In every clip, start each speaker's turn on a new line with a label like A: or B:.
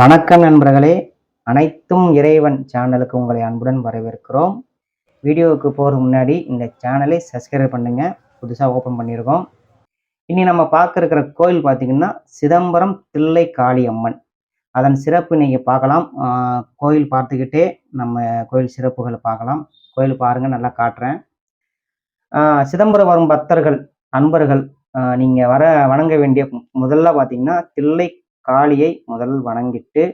A: வணக்கம் நண்பர்களே. அனைத்தும் இறைவன் சேனலுக்கு உங்களை அன்புடன் வரவேற்கிறோம். வீடியோவுக்கு போகிறதுக்கு முன்னாடி இந்த சேனலை சப்ஸ்கிரைப் பண்ணுங்க. புதுசாக ஓப்பன் பண்ணியிருக்கோம் இனி நம்ம பார்க்க இருக்கிற கோயில் பார்த்தீங்கன்னா சிதம்பரம் தில்லை காளியம்மன் அதன் சிறப்பு நீங்கள் பார்க்கலாம். கோயில் பார்த்துக்கிட்டே நம்ம கோயில் சிறப்புகளை பார்க்கலாம். கோயில் பாருங்கள் நல்லா காட்டுறேன். சிதம்பரம் வரும் பக்தர்கள் அன்பர்கள் நீங்கள் வர வணங்க வேண்டிய முதல்ல பார்த்தீங்கன்னா தில்லை காளியை முதல் வணங்கிட்டு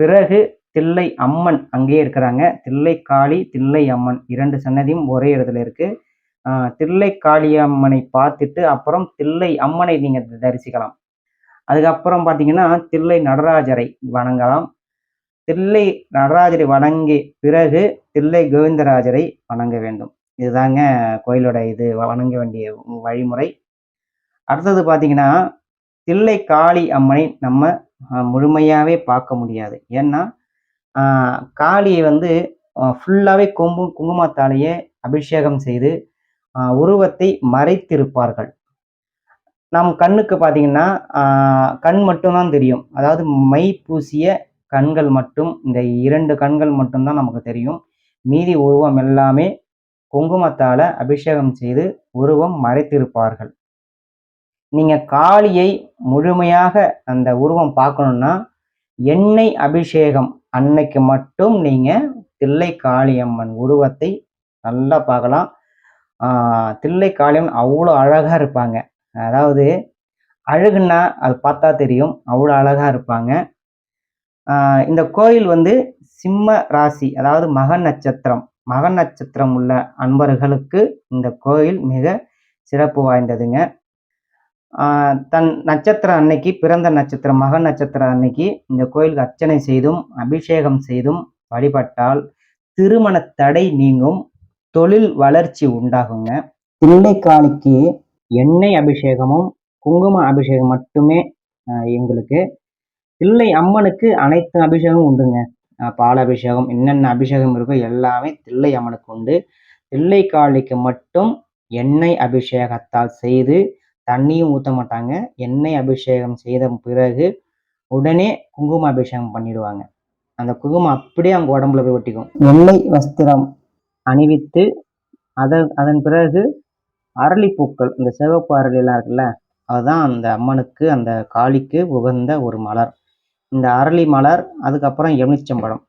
A: பிறகு தில்லை அம்மன் அங்கேயே இருக்கிறாங்க. தில்லை காளி தில்லை அம்மன் இரண்டு சன்னதியும் ஒரே இடத்துல இருக்கு. ஆஹ் தில்லை காளியம்மனை பார்த்துட்டு அப்புறம் தில்லை அம்மனை நீங்க தரிசிக்கலாம். அதுக்கப்புறம் பார்த்தீங்கன்னா தில்லை நடராஜரை வணங்கலாம். தில்லை நடராஜரை வணங்கி பிறகு தில்லை கோவிந்தராஜரை வணங்க வேண்டும். இதுதாங்க கோயிலோட இது வணங்க வேண்டிய வழிமுறை. அடுத்தது பார்த்தீங்கன்னா தில்லை காளி அம்மனை நம்ம முழுமையாகவே பார்க்க முடியாது. ஏன்னா காளியை வந்து ஃபுல்லாகவே குங்கு குங்குமத்தாலேயே அபிஷேகம் செய்து உருவத்தை மறைத்திருப்பார்கள். நம் கண்ணுக்கு பார்த்தீங்கன்னா கண் மட்டும்தான் தெரியும். அதாவது மை பூசிய கண்கள் மட்டும் இந்த இரண்டு கண்கள் மட்டும்தான் நமக்கு தெரியும். மீதி உருவம் எல்லாமே குங்குமத்தால் அபிஷேகம் செய்து உருவம் மறைத்திருப்பார்கள். நீங்க காளியை முழுமையாக அந்த உருவம் பார்க்கணும்னா எண்ணெய் அபிஷேகம் அன்னைக்கு மட்டும் நீங்க தில்லை காளியம்மன் உருவத்தை நல்லா பார்க்கலாம். தில்லை காளியம்மன் அவ்வளோ அழகா இருப்பாங்க. அதாவது அழகுன்னா அது பார்த்தா தெரியும். அவ்வளோ அழகா இருப்பாங்க. இந்த கோயில் வந்து சிம்ம ராசி அதாவது மக நட்சத்திரம். மக நட்சத்திரம் உள்ள அன்பர்களுக்கு இந்த கோயில் மிக சிறப்பு வாய்ந்ததுங்க. தன் நட்சத்திரம் அன்னைக்கு பிறந்த நட்சத்திரம் மக நட்சத்திரம் அன்னைக்கு இந்த கோயிலுக்கு அர்ச்சனை செய்தும் அபிஷேகம் செய்தும் வழிபட்டால் திருமண தடை நீங்கும் தொழில் வளர்ச்சி உண்டாகுங்க. தில்லைக்காளிக்கு எண்ணெய் அபிஷேகமும் குங்கும அபிஷேகம் மட்டுமே எங்களுக்கு. தில்லை அம்மனுக்கு அனைத்து அபிஷேகமும் உண்டுங்க. பால் அபிஷேகம் என்னென்ன அபிஷேகம் இருக்கோ எல்லாமே தில்லை அம்மனுக்கு உண்டு. தில்லைக்காளிக்கு மட்டும் எண்ணெய் அபிஷேகத்தால் செய்து தண்ணியும் ஊற்ற மாட்டாங்க. எண்ணெய் அபிஷேகம் செய்த பிறகு உடனே குங்கும அபிஷேகம் பண்ணிடுவாங்க. அந்த குங்குமம் அப்படியே அவங்க உடம்புல போய் ஒட்டிக்கும். எண்ணெய் வஸ்திரம் அணிவித்து அதன் அதன் பிறகு அரளிப்பூக்கள் இந்த சிவப்பு அரளிலாம் இருக்குல்ல அதுதான் அந்த அம்மனுக்கு அந்த காளிக்கு உகந்த ஒரு மலர். இந்த அரளி மலர் அதுக்கப்புறம் எலுமிச்சம்பழம்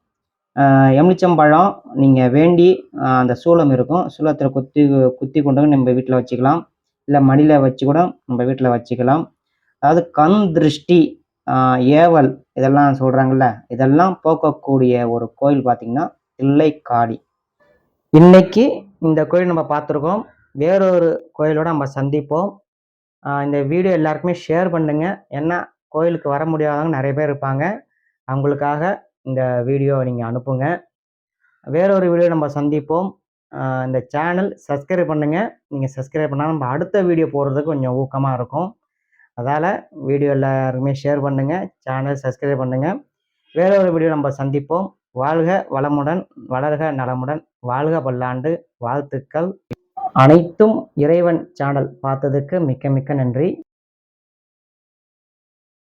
A: ஆஹ் எலுமிச்சம்பழம் நீங்கள் வேண்டி அந்த சூளம் இருக்கும். சூளத்தில் குத்தி குத்தி கொண்டு வந்து நம்ம வீட்டில் வச்சுக்கலாம். இல்லை மடியில் வச்சு கூட நம்ம வீட்டில் வச்சுக்கலாம். அதாவது கண் திருஷ்டி ஏவல் இதெல்லாம் சொல்கிறாங்கல்ல இதெல்லாம் போக்கக்கூடிய ஒரு கோயில் பார்த்திங்கன்னா தில்லைக்காடி இன்னைக்கு இந்த கோயில் நம்ம பார்த்துருக்கோம். வேறொரு கோயிலோட நம்ம சந்திப்போம். இந்த வீடியோ எல்லாருக்குமே ஷேர் பண்ணுங்கள் ஏன்னா கோயிலுக்கு வர முடியாதவங்க நிறைய பேர் இருப்பாங்க. அவங்களுக்காக இந்த வீடியோ நீங்கள் அனுப்புங்க. வேறொரு வீடியோ நம்ம சந்திப்போம். இந்த சேனல் சப்ஸ்கிரைப் பண்ணுங்கள் நீங்கள் சப்ஸ்கிரைப் பண்ணால் நம்ம அடுத்த வீடியோ போடுறதுக்கு கொஞ்சம் ஊக்கமாக இருக்கும். அதால் வீடியோ எல்லாருக்குமே ஷேர் பண்ணுங்கள் சேனல் சப்ஸ்கிரைப் பண்ணுங்கள் வேற ஒரு வீடியோ நம்ம சந்திப்போம். வாழ்க வளமுடன் வளர்க நலமுடன் வாழ்க பல்லாண்டு வாழ்த்துக்கள். அனைத்தும் இறைவன் சேனல் பார்த்ததுக்கு மிக்க மிக்க நன்றி.